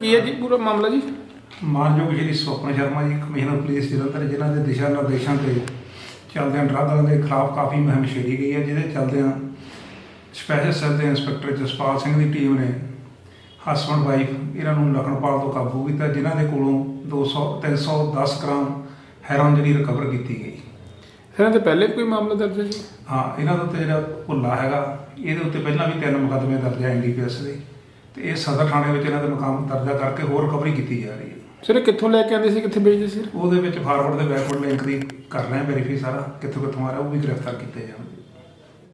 ਕੀ ਹੈ ਜੀ ਪੂਰਾ ਮਾਮਲਾ ਜੀ? ਮਾਨਯੋਗ ਸ਼੍ਰੀ ਸਵਪਨ ਸ਼ਰਮਾ ਜੀ ਕਮਿਸ਼ਨਰ ਪੁਲਿਸ ਜਲੰਧਰ ਜਿਨ੍ਹਾਂ ਦੇ ਦਿਸ਼ਾ ਨਿਰਦੇਸ਼ਾਂ ਤੇ ਚੱਲਦਿਆਂ ਡਰੱਗਾਂ ਦੇ ਖਿਲਾਫ ਕਾਫੀ ਮੁਹਿੰਮ ਛੇੜੀ ਗਈ ਹੈ ਜਿਹਦੇ ਚੱਲਦਿਆਂ ਸਪੈਸ਼ਲ ਸੈੱਲ ਦੇ ਇੰਸਪੈਕਟਰ ਜਸਪਾਲ ਸਿੰਘ ਦੀ ਟੀਮ ਨੇ ਹਸਬੰਡ ਵਾਈਫ ਇਹਨਾਂ ਨੂੰ ਲਖਨਪਾਲ ਤੋਂ ਕਾਬੂ ਕੀਤਾ ਜਿਨ੍ਹਾਂ ਦੇ ਕੋਲੋਂ 200 310 ਗ੍ਰਾਮ ਹੈਰੋਇਨ ਜਿਹੜੀ ਰਿਕਵਰ ਕੀਤੀ ਗਈ। ਇਹਨਾਂ ਤੇ ਪਹਿਲੇ ਕੋਈ ਮਾਮਲਾ ਦਰਜ ਹੈ ਜੀ? ਹਾਂ ਇਹਨਾਂ ਦੇ ਉੱਤੇ ਜਿਹੜਾ ਭੁੱਲਾ ਹੈਗਾ ਇਹਦੇ ਉੱਤੇ ਪਹਿਲਾਂ ਵੀ ਤਿੰਨ ਮੁਕੱਦਮੇ ਦਰਜ ਹੈ ਐਨਡੀਪੀਐਸ ਦੇ। ਤੇ ਇਹ ਸਦਰ ਥਾਣੇ ਵਿੱਚ ਇਹਨਾਂ ਦੇ ਮੁਕਾਮ ਦਰਜਾ ਕਰਕੇ ਹੋਰ ਰਿਕਵਰੀ ਕੀਤੀ ਜਾ ਰਹੀ ਹੈ। ਸਰ ਇਹ ਕਿੱਥੋਂ ਲੈ ਕੇ ਆਉਂਦੇ ਸੀ ਕਿੱਥੇ ਵੇਚਦੇ ਸੀ? ਉਹਦੇ ਵਿੱਚ ਫਾਰਵਰਡ ਦੇ ਬੈਕਵਰਡ ਲਿੰਕ ਦੀ ਕਰ ਰਹੇ ਹਾਂ ਵੈਰੀਫਾਈ ਸਾਰਾ ਕਿੱਥੋਂ ਕਿੱਥੋਂ ਆ ਰਿਹਾ ਉਹ ਵੀ ਗ੍ਰਿਫਤਾਰ ਕੀਤੇ ਜਾਣਗੇ।